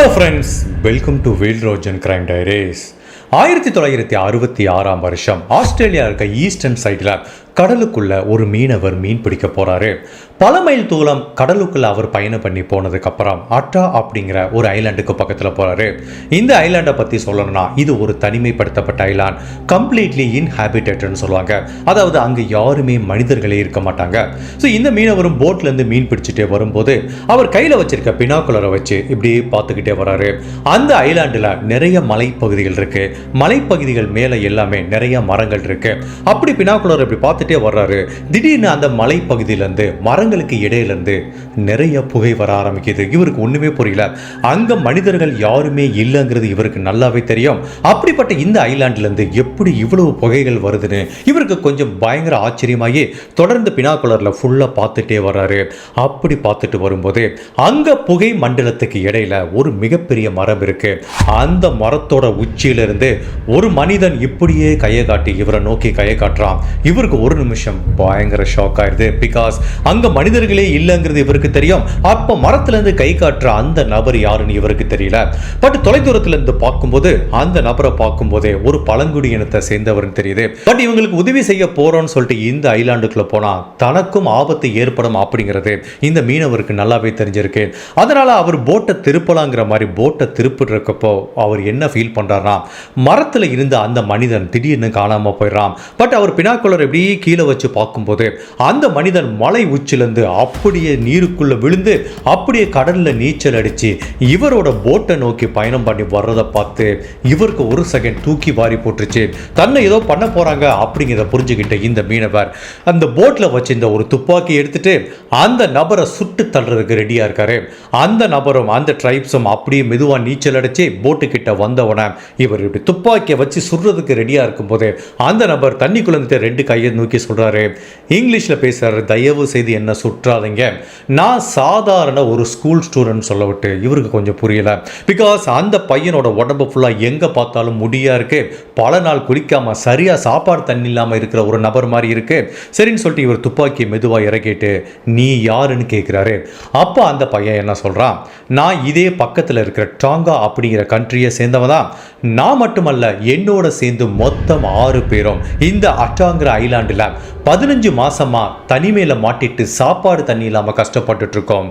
Hello friends welcome to wheel Rojan crime diaries ஆயிரத்தி தொள்ளாயிரத்தி அறுபத்தி ஆறாம் வருஷம் ஆஸ்திரேலியா இருக்க ஈஸ்டர்ன் சைடில் கடலுக்குள்ள ஒரு மீனவர் மீன் பிடிக்க போறாரு. பல மைல் தூரம் கடலுக்குள்ள அவர் பயணம் பண்ணி போனதுக்கு அப்புறம் அட்டா அப்படிங்கிற ஒரு ஐலாண்டுக்கு பக்கத்தில் போறாரு. இந்த ஐலாண்டை பத்தி சொல்லணும்னா இது ஒரு தனிமைப்படுத்தப்பட்ட ஐலாண்ட். கம்ப்ளீட்லி இன்ஹாபிட்டட்னு சொல்லுவாங்க. அதாவது அங்க யாருமே மனிதர்களே இருக்க மாட்டாங்க. ஸோ இந்த மீனவரும் போட்ல இருந்து மீன் பிடிச்சிட்டே வரும்போது அவர் கையில வச்சிருக்க பினாக்குலரை வச்சு இப்படி பார்த்துக்கிட்டே வராரு. அந்த ஐலாண்டில் நிறைய மலைப்பகுதிகள் இருக்கு. மலைப்பகுதிகள் மேலே எல்லாமே நிறைய மரங்கள் இருக்கு. அப்படி பினாக்குலர் இப்படி பார்த்துட்டு பார்த்துட்டே வர்றாரு. திடீர்னு அந்த மலைப்பகுதியிலேருந்து மரங்களுக்கு இடையிலேருந்து நிறைய புகை வர ஆரம்பிக்குது. இவருக்கு ஒன்றுமே புரியல. அங்கே மனிதர்கள் யாருமே இல்லைங்கிறது இவருக்கு நல்லாவே தெரியும். அப்படிப்பட்ட இந்த ஐலாண்ட்லேருந்து எப்படி இவ்வளவு புகைகள் வருதுன்னு இவருக்கு கொஞ்சம் பயங்கர ஆச்சரியமாகி தொடர்ந்து பினாக்குலரில் ஃபுல்லாக பார்த்துட்டே வர்றாரு. அப்படி பார்த்துட்டு வரும்போது அங்கே புகை மண்டலத்துக்கு இடையில ஒரு மிகப்பெரிய மரம் இருக்கு. அந்த மரத்தோட உச்சியிலிருந்து ஒரு மனிதன் இப்படியே கையை காட்டி இவரை நோக்கி கையை காட்டுறான். இவருக்கு ஒரு நிமிஷம் பயங்கர ஷாக் ஆயிருது. பிகாஸ் அங்க மனிதர்களே இல்லைங்கிறது இவருக்கு தெரியும். அப்ப மரத்துல இருந்து கை காட்டுற அந்த நபர் யாருன்னு இவருக்கு தெரியல. பட் தொலைதூரத்துல இருந்து பார்க்கும்போது அந்த நபரை பார்க்கும்போதே ஒரு பழங்குடி இனத்தை சேர்ந்தவர்னு தெரியுது. பட் இவங்களுக்கு உதவி செய்ய போறோம்னு சொல்லிட்டு இந்த ஐலாண்டுக்குள்ள போனா தனக்கும் ஆபத்து ஏற்படும் அப்படிங்கிறது இந்த மீனவருக்கு நல்லாவே தெரிஞ்சிருக்கு. அதனால அவர் போட்டை திருப்பலாங்கிற மாதிரி போட்டை திருப்பிட்டு இருக்கப்போ அவர் என்ன ஃபீல் பண்றாருனா மரத்துல இருந்த அந்த மனிதன் திடீர்னு காணாம போயிடுறான். பட் அவர் பினாக்குலர் எப்படி கீழே வச்சு பார்க்கும்போது அந்த மனிதன் மலை உச்சிலேருந்து அப்படியே நீருக்குள்ளே விழுந்து அப்படியே கடலில் நீச்சல் அடித்து இவரோட போட்டை நோக்கி பயணம் பண்ணி வர்றதை பார்த்து இவருக்கு ஒரு செகண்ட் தூக்கி வாரி போட்டுருச்சு. தன்னை ஏதோ பண்ண போகிறாங்க அப்படிங்கிறத புரிஞ்சுக்கிட்ட இந்த மீனவர் அந்த போட்டில் வச்சிருந்த ஒரு துப்பாக்கி எடுத்துட்டு அந்த நபரை சுட்டு தள்ளுறதுக்கு ரெடியாக இருக்காரு. அந்த நபரும் அந்த ட்ரைப்ஸும் அப்படியே மெதுவாக நீச்சல் அடித்து போட்டுக்கிட்ட வந்தவன இவர் இப்படி துப்பாக்கியை வச்சு சுடுறதுக்கு ரெடியாக இருக்கும்போது அந்த நபர் தண்ணிக்குள்ள இருந்துட்டு ரெண்டு கையை நோக்கி சொல்றாரு. இங்கிலீஷ்ல பேசுகிறாரு தயவு செய்து என்ன சுற்றாதீங்க. நான் சாதாரண ஒரு ஸ்கூல் ஸ்டூடெண்ட் சொல்ல விட்டு இவருக்கு கொஞ்சம் புரியல. பிகாஸ் அந்த பையனோட உடம்பு ஃபுல்லா எங்க பார்த்தாலும் முடியா இருக்கு. பல நாள் குளிக்காம சரியா சாப்பாடு தண்ணி இல்லாம இருக்கிற ஒரு நபர் மாதிரி இருக்கு. சரின்னு சொல்லிட்டு இவர் துப்பாக்கி மெதுவா இறக்கிட்டு நீ யாருன்னு கேட்குறாரு அப்போ அந்த பையன் என்ன சொல்றான்? நான் இதே பக்கத்தில் இருக்கிற டாங்கா அப்படிங்கிற கண்ட்ரியை சேர்ந்தவன் தான். நான் மட்டுமல்ல என்னோட சேர்ந்து மொத்தம் ஆறு பேரும் இந்த அட்டாங்கிற ஐலாண்டில் பதினஞ்சு மாசமா தனிமையில மாட்டிட்டு சாப்பாடு தண்ணி இல்லாம கஷ்டப்பட்டுட்டு இருக்கோம்.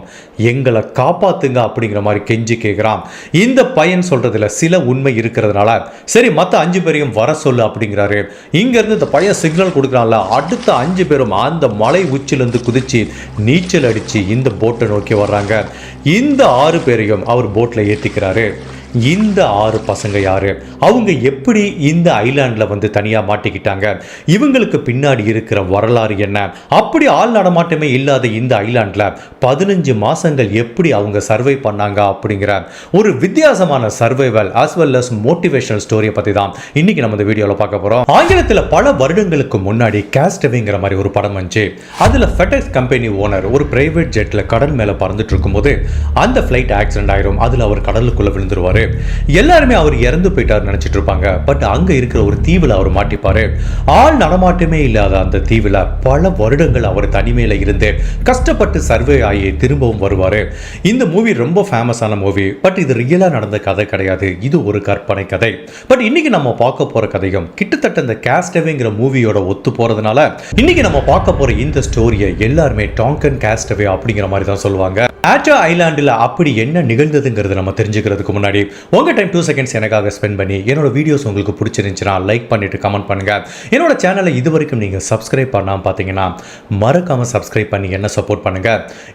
எங்களை காப்பாத்துங்க அப்படிங்கிற மாதிரி கெஞ்சி கேட்குறான் இந்த பையன் சொல்றதுல சில உண்மை இருக்கிறதுனால சரி மற்ற அஞ்சு பேரையும் வர சொல்லு அப்படிங்கிறாரு. இங்க இருந்து இந்த பையன் சிக்னல் கொடுக்குறான்ல அடுத்த அஞ்சு பேரும் அந்த மலை உச்சிலிருந்து குதிச்சு நீச்சல் அடிச்சு இந்த போட்டை நோக்கி வர்றாங்க. இந்த ஆறு பேரையும் அவர் போட்டில் ஏற்றிக்கிறாரு இந்த ஆறு பசங்க யாரு? அவங்க எப்படி இந்த ஐலாண்டில் வந்து தனியாக மாட்டிக்கிட்டாங்க? இவங்களுக்கு பின்னாடி இருக்கிற வரலாறு என்ன? அப்படி ஆள் நடமாட்டமே இல்லாத இந்த ஐலாண்டில் பதினஞ்சு மாசங்கள் எப்படி அவங்க சர்வை பண்ணாங்க அப்படிங்கிற ஒரு வித்தியாசமான survival as well as motivational ஸ்டோரியை பற்றி தான் இன்னைக்கு நம்ம இந்த வீடியோவில் பார்க்க போகிறோம் ஆங்கிலத்தில் பல வருடங்களுக்கு முன்னாடி கேஸ்டவிங்கிற மாதிரி ஒரு படம் வந்துச்சு. அதில் ஃபெடெக்ஸ் கம்பெனி ஓனர் ஒரு பிரைவேட் ஜெட்டில் கடல் மேலே பறந்துட்டு இருக்கும்போது அந்த ஃப்ளைட் ஆக்சிடென்ட் ஆயிரும். அதில் அவர் கடலுக்குள்ளே விழுந்துருவார். எல்லாருமே அவர் இறந்து போயிட்டார் நினைச்சிட்டு இருப்பாங்க பட் அங்க இருக்கிற ஒரு தீவில் அவர் மாட்டிப்பாரு. ஆள் நடமாட்டமே இல்லாத அந்த தீவில் பல வருடங்கள் அவர் தனிமையில இருந்து கஷ்டப்பட்டு சர்வே ஆகி திரும்பவும் வருவாரு. இந்த மூவி ரொம்ப ஃபேமஸான மூவி. பட் இது ரியலா நடந்த கதை கிடையாது. இது ஒரு கற்பனை கதை. பட் இன்னைக்கு நம்ம பார்க்க போற கதையும் கிட்டத்தட்ட இந்த கேஸ்டவேங்கிற மூவியோட ஒத்து போறதுனால இன்னைக்கு நம்ம பார்க்க போற இந்த ஸ்டோரியை எல்லாருமே டாங்கன் கேஸ்டவே அப்படிங்கிற மாதிரி தான் சொல்லுவாங்க. ஆட்டா ஐலாண்டில் அப்படி என்ன நிகழ்ந்ததுங்கிறது நம்ம தெரிஞ்சுக்கிறதுக்கு முன்னாடி உங்கள் டைம் டூ செகண்ட்ஸ் எனக்காக ஸ்பெண்ட் பண்ணி என்னோட வீடியோஸ் உங்களுக்கு பிடிச்சிருந்துச்சுன்னா லைக் பண்ணிட்டு கமெண்ட் பண்ணுங்க. என்னோட சேனலை இது வரைக்கும் நீங்கள் சப்ஸ்கிரைப் பண்ணாமல் பார்த்தீங்கன்னா மறக்காமல் சப்ஸ்கிரைப் பண்ணி என்ன சப்போர்ட் பண்ணுங்க.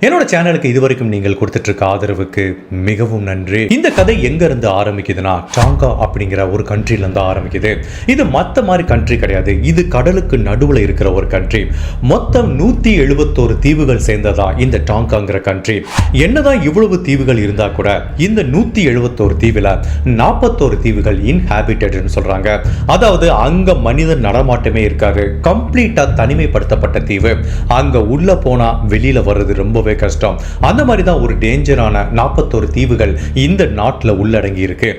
என்னோட சேனலுக்கு இது வரைக்கும் நீங்கள் கொடுத்துட்டு இருக்க ஆதரவுக்கு மிகவும் நன்றி. இந்த கதை எங்க இருந்து ஆரம்பிக்குதுன்னா டாங்கா அப்படிங்கிற ஒரு கண்ட்ரில இருந்து ஆரம்பிக்குது. இது மற்ற மாதிரி கண்ட்ரி கிடையாது. இது கடலுக்கு நடுவில் இருக்கிற ஒரு கண்ட்ரி மொத்தம் நூற்றி எழுபத்தோரு தீவுகள் சேர்ந்ததா இந்த டாங்காங்கிற கண்ட்ரி என்னதான் இவ்வளவு தீவுகள் இருந்தா கூட இந்த நூற்றி எழுபத்தோரு தீவில் நாற்பத்தோரு தீவுகள் இன்ஹாபிட்டட்னு சொல்றாங்க. அதாவது அங்க மனித நடமாட்டமே இருக்காது. கம்ப்ளீட்டாக தனிமைப்படுத்தப்பட்ட தீவு. அங்க உள்ள போனா வெளியில வர்றது ரொம்பவே கஷ்டம். அந்த மாதிரி தான் ஒரு டேஞ்சரான நாற்பத்தோரு தீவுகள் இந்த நாட்டில் உள்ளடங்கி இருக்கு.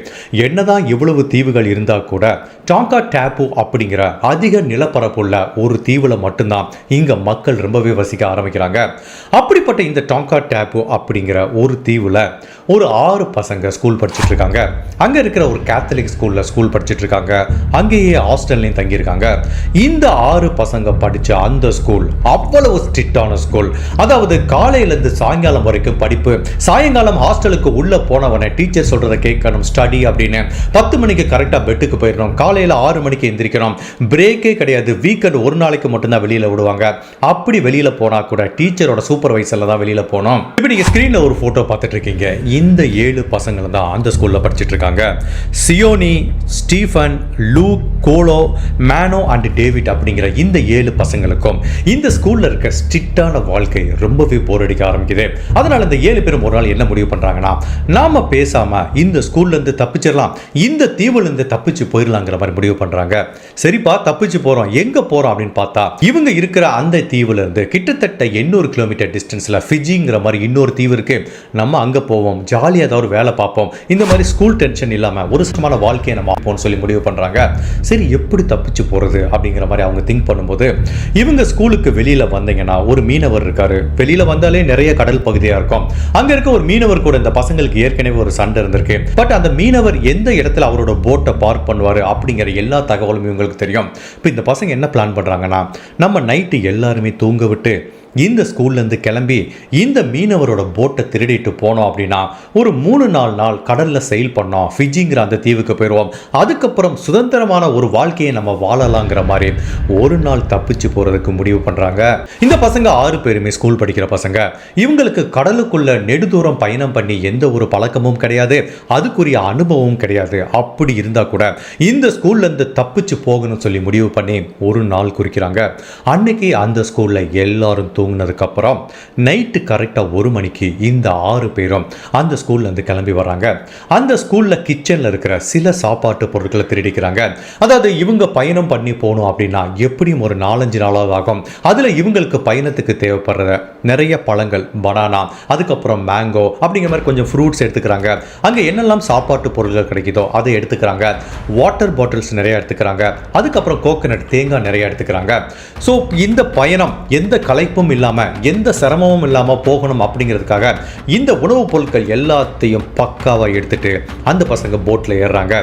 என்னதான் இவ்வளவு தீவுகள் இருந்தா கூட டாங்கா டேப்பு அப்படிங்கிற அதிக நிலப்பரப்புள்ள ஒரு தீவுல மட்டும்தான் இங்க மக்கள் ரொம்பவே வசிக்க ஆரம்பிக்கிறாங்க. அப்படிப்பட்ட இந்த டாங்கா டேப்பு அப்படிங்கிற ஒரு தீவுல ஒரு ஆறு பசங்க ஸ்கூல் படிச்சுட்டு இருக்காங்க அங்க இருக்கிற ஒரு கேத்தலிக் ஸ்கூல்ல ஸ்கூல் படிச்சுட்டு இருக்காங்க அங்கேயே ஹாஸ்டல்லையும் தங்கியிருக்காங்க. இந்த ஆறு பசங்க படிச்ச அந்த ஸ்கூல் அவ்வளவு ஸ்ட்ரிக்டான ஸ்கூல் அதாவது காலையில இருந்து சாயங்காலம் வரைக்கும் படிப்பு. சாயங்காலம் ஹாஸ்டலுக்கு உள்ள போனவனை டீச்சர் சொல்றதை கேட்கணும். ஸ்டடி அப்படின்னு. பத்து மணிக்கு கரெக்டா பெட்டுக்கு போயிடணும். காலையில ஆறு மணிக்கு எந்திரிக்கணும். பிரேக்கே கிடையாது. வீக்கெண்ட் ஒரு நாளைக்கு மட்டும்தான் வெளியில விடுவாங்க. அப்படி வெளியில போனா கூட டீச்சரோட சூப்பர்வைசர்ல தான் வெளியில போனோம். இப்போ நீங்க ஸ்கிரீன்ல ஒரு போட்டோ பார்த்துட்டு இருக்கீங்க இந்த ஏழு பசங்க தான் அந்த ஸ்கூலில் படிச்சிட்ருக்காங்க. சியோனி ஸ்டீஃபன் லூ கோலோ மேனோ அண்ட் டேவிட் அப்படிங்கிற இந்த ஏழு பசங்களுக்கும் இந்த ஸ்கூலில் இருக்க ஸ்ட்ரிக்டான வாழ்க்கை ரொம்பவே போர் அடிக்க ஆரம்பிக்குது. அதனால் இந்த ஏழு பேரும் ஒரு நாள் என்ன முடிவு பண்ணுறாங்கன்னா நாம் பேசாமல் இந்த ஸ்கூல்லேருந்து தப்பிச்சிடலாம் இந்த தீவுலேருந்து தப்பிச்சு போயிடலாங்கிற மாதிரி முடிவு பண்ணுறாங்க சரிப்பா தப்பிச்சு போகிறோம் எங்கே போகிறோம் அப்படின்னு பார்த்தா இவங்க இருக்கிற அந்த தீவுலேருந்து கிட்டத்தட்ட எண்ணூறு கிலோமீட்டர் டிஸ்டன்ஸில் ஃபிஜிங்கிற மாதிரி இன்னொரு தீவு இருக்குது நம்ம அங்கே போவோம் ஜாலியாக ஏதாவது ஒரு வேலை பார்ப்போம் இந்த மாதிரி ஸ்கூல் டென்ஷன் இல்லாமல் ஒரு சமமான வாழ்க்கையை நம்ம பார்ப்போம்னு சொல்லி முடிவு பண்றாங்க. சரி எப்படி தப்பிச்சு போறது அப்படிங்கிற மாதிரி அவங்க திங்க் பண்ணும்போது இவங்க ஸ்கூலுக்கு வெளியில வந்தீங்கன்னா ஒரு மீனவர் இருக்கார். வெளியில வந்தாலே நிறைய கடல் பகுதியாக இருக்கும். அங்க இருக்க ஒரு மீனவர் கூட இந்த பசங்களுக்கு ஏற்கனவே ஒரு சண்டை இருந்திருக்கு. பட் அந்த மீனவர் எந்த இடத்துல அவரோட போட்டை பார்க் பண்ணுவாரு அப்படிங்கிற எல்லா தகவலும் இவங்களுக்கு தெரியும். இப்போ இந்த பசங்க என்ன பிளான் பண்றாங்கன்னா நம்ம நைட்டு எல்லாருமே தூங்க விட்டு இந்த ஸ்கூல்லேருந்து கிளம்பி இந்த மீனவரோட போட்டை திருடிட்டு போனோம் அப்படின்னா ஒரு மூணு நாலு நாள் கடலில் செயல் பண்ணோம். ஃபிஜிங்கிற அந்த தீவுக்கு போயிடுவோம் அதுக்கப்புறம் சுதந்திரமான ஒரு வாழ்க்கையை நம்ம வாழலாங்கிற மாதிரி ஒரு நாள் தப்பிச்சு போகிறதுக்கு முடிவு பண்ணுறாங்க இந்த பசங்க ஆறு பேருமே ஸ்கூல் படிக்கிற பசங்க. இவங்களுக்கு கடலுக்குள்ள நெடுதூரம் பயணம் பண்ணி எந்த ஒரு பழக்கமும் கிடையாது. அதுக்குரிய அனுபவமும் கிடையாது. அப்படி இருந்தால் கூட இந்த ஸ்கூல்லேருந்து தப்பிச்சு போகணும்னு சொல்லி முடிவு பண்ணி ஒரு நாள் குறிக்கிறாங்க. அன்னைக்கு அந்த ஸ்கூலில் எல்லாரும் தூங்கினதுக்கப்புறம் நைட்டு கரெக்டாக ஒரு மணிக்கு இந்த ஆறு பேரும் அந்த ஸ்கூல்லேருந்து கிளம்பி வராங்க அந்த ஸ்கூலில் கிச்சனில் இருக்கிற சில சாப்பாட்டு பொருட்களை திருடிக்கிறாங்க. அதாவது இவங்க பயணம் பண்ணி போகணும் அப்படின்னா எப்படியும் ஒரு நாலஞ்சு நாளாவது ஆகும். அதில் இவங்களுக்கு பயணத்துக்கு தேவைப்படுற நிறைய பழங்கள் பனானா அதுக்கப்புறம் மேங்கோ அப்படிங்கிற மாதிரி கொஞ்சம் ஃப்ரூட்ஸ் எடுத்துக்கிறாங்க. அங்கே என்னெல்லாம் சாப்பாட்டு பொருட்கள் கிடைக்குதோ அதை எடுத்துக்கிறாங்க. வாட்டர் பாட்டில்ஸ் நிறைய எடுத்துக்கிறாங்க. அதுக்கப்புறம் கோகனட் தேங்காய் நிறைய எடுத்துக்கிறாங்க. ஸோ இந்த பயணம் எந்த கலைப்பும் இல்லாமல் எந்த சிரமமும் இல்லாமல் போகணும் அப்படிங்கிறதுக்காக இந்த உணவுப் பொருட்கள் எல்லாத்தையும் பக்காவாக எடுத்துகிட்டு அந்த பசங்க போட்டில் ஏறுறாங்க.